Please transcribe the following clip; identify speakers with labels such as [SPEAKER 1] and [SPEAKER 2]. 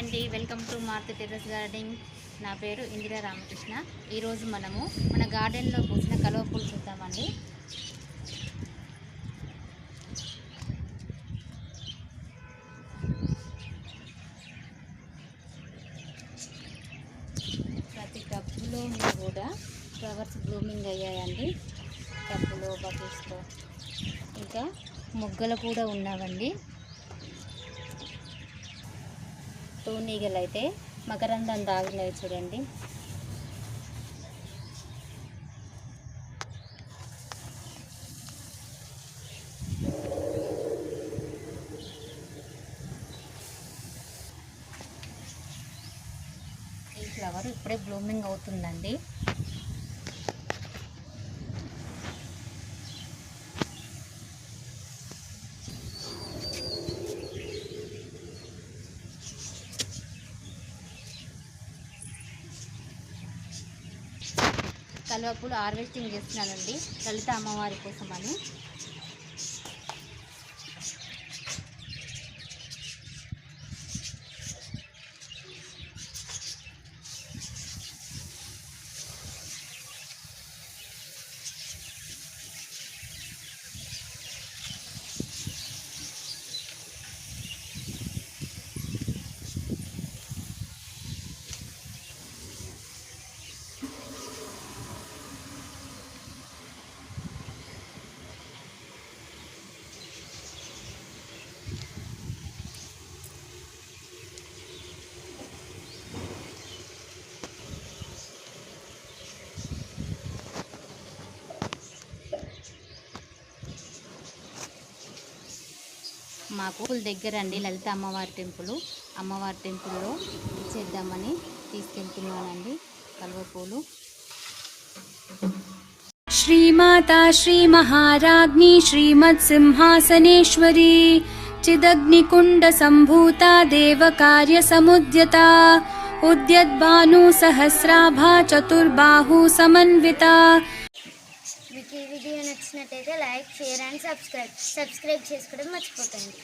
[SPEAKER 1] అండి. Welcome to Marthi terrace garden. నా పేరు ఇందిరా రామకృష్ణ. ఈరోజు మనము మన గార్డెన్లో పూసిన కలువ పూలు చూద్దామండి. ప్రతి కప్పులో కూడా ఫ్లవర్స్ బ్లూమింగ్ అయ్యాయండి. కప్పులో బకెట్స్లో. ఇంకా మొగ్గలు కూడా ఉన్నావండి. తూనీగలు అయితే మకరందం దాగినవి చూడండి. ఈ ఫ్లవర్ ఇప్పుడే బ్లూమింగ్ అవుతుందండి. కలువపూలు హార్వెస్టింగ్ చేస్తున్నానండి. లలిత అమ్మవారి కోసం మాకు దగ్గర అండి లలిత అమ్మవారి టెంపుల్. అమ్మవారి టెంపుల్లో ఇచ్చేద్దామని తీసుకెళ్తున్నానండి. కలువ పూలు.
[SPEAKER 2] శ్రీమాత శ్రీ మహారాజ్ని శ్రీమత్ సింహాసనేశ్వరి చిదగ్నికుండ సంభూత దేవకార్య సముద్యత ఉద్యద్భాను సహస్రాభా చతుర్బాహు సమన్విత
[SPEAKER 3] మీకు ఈ వీడియో నచ్చినట్టయితే like share and subscribe. Subscribe చేసుకోవడం మర్చిపోకండి.